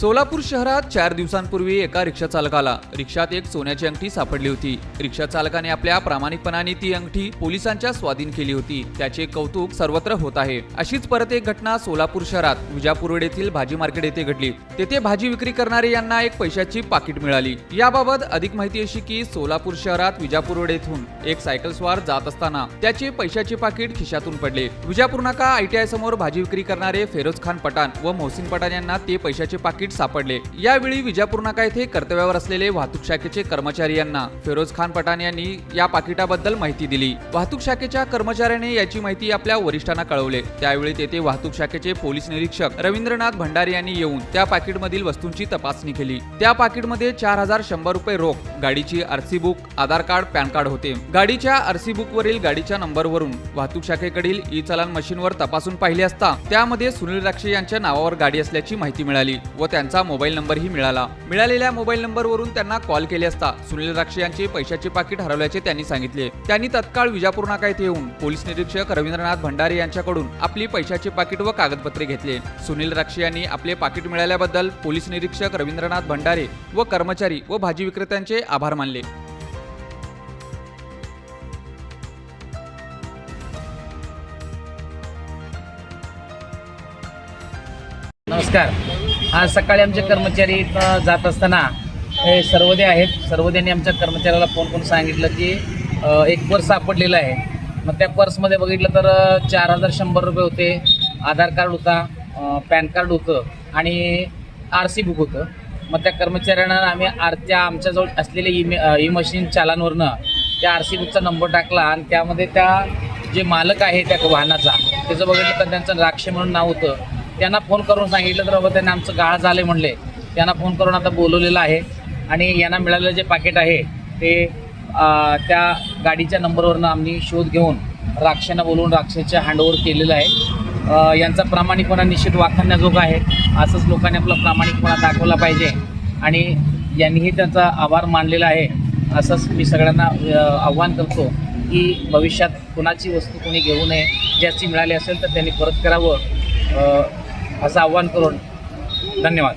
सोलापूर शहरात चार दिवसांपूर्वी एका रिक्षा चालकाला रिक्षात एक सोन्याची अंगठी सापडली होती. रिक्षा चालकाने आपल्या प्रामाणिकपणाने ती अंगठी पोलिसांच्या स्वाधीन केली होती. त्याचे कौतुक सर्वत्र होत आहे. अशीच परत एक घटना सोलापूर शहरात विजापूर रोड येथील भाजी मार्केट येथे घडली. तेथे भाजी विक्री करणारे यांना एक पैशाची पाकिट मिळाली. याबाबत अधिक माहिती अशी की सोलापूर शहरात विजापूर रोड येथून एक सायकल स्वार जात असताना त्याचे पैशाचे पाकिट खिशातून पडले. विजापूर नाका आयटीआय समोर भाजी विक्री करणारे फेरोज खान पठाण व मोहसिन पठाण यांना ते पैशाचे पाकिट सापडले. यावेळी विजापूर नाका येथे कर्तव्यावर असलेले वाहतूक शाखेचे कर्मचारी यांना फेरोज खान पठाण यांनी या पाकिटाबद्दल माहिती दिली. वाहतूक शाखेच्या कर्मचाऱ्याने याची माहिती आपल्या वरिष्ठांना कळवले. त्यावेळी तेथे वाहतूक शाखेचे पोलीस निरीक्षक रवींद्रनाथ भंडारी यांनी येऊन त्या पाकिटमधील वस्तूंची तपासणी केली. त्या पाकिटमध्ये चार हजार शंभर रुपये रोख गाडीची RC book Aadhaar card PAN card होते. गाडीच्या आरसी बुक वरील गाडीच्या नंबरवरून वाहतूक शाखेकडील ई चलान मशीनवर तपासून पाहिले असता त्यामध्ये सुनील राक्षे यांच्या नावावर गाडी असल्याची माहिती मिळाली व त्यांचा मोबाईल नंबरही मिळाला. मिळालेल्या मोबाईल नंबरवरून त्यांना कॉल केले असता सुनील राक्षे यांचे पैशाचे पाकिट हरवल्याचे त्यांनी सांगितले. त्यांनी तत्काळ विजापूर नाका येथे येऊन पोलीस निरीक्षक रवींद्रनाथ भंडारे यांच्याकडून आपली पैशाचे पाकिट व कागदपत्रे घेतले. सुनील राक्षे यांनी आपले पाकिट मिळाल्याबद्दल पोलीस निरीक्षक रवींद्रनाथ भंडारे व कर्मचारी व भाजी विक्रेत्यांचे आभार मानले. नमस्कार. आज सकाळी आमचे कर्मचारी इथं जात असताना हे सर्वदे आहेत. सर्वद्यांनी आमच्या कर्मचाऱ्याला फोन करून सांगितलं की एक पर्स सापडलेलं आहे. मग त्या पर्समध्ये बघितलं तर चार हजार शंभर रुपये होते. आधार कार्ड होता पॅन कार्ड होतं आणि आर सी बुक होतं. मग त्या कर्मचाऱ्यांना आम्ही आर त्या आमच्याजवळ असलेले ई ई मशीन चालांवरनं त्या आर सी बुकचा नंबर टाकला आणि त्यामध्ये त्या जे मालक आहे त्या वाहनाचा त्याचं बघितलं तर त्यांचं राक्षे म्हणून नाव होतं. त्यांना फोन करून सांगितलं तर बाबा त्यांना आमचं गाळ झाले म्हणले. त्यांना फोन करून आता बोलवलेलं आहे. आणि यांना मिळालेलं जे पाकिट आहे ते त्या गाडीच्या नंबरवरनं आम्ही शोध घेऊन राक्षांना बोलवून राक्षाच्या हँडओव्हर केलेलं आहे. यांचा प्रामाणिकपणा निश्चित वाखाणण्याजोगा आहे. असंच लोकांनी आपला प्रामाणिकपणा दाखवला पाहिजे. आणि यांनीही त्यांचा आभार मानलेला आहे. असंच मी सगळ्यांना आव्हान करतो की भविष्यात कुणाची वस्तू कोणी घेऊ नये ज्याची मिळाली असेल तर त्यांनी परत करावं. असं आव्हान करून धन्यवाद.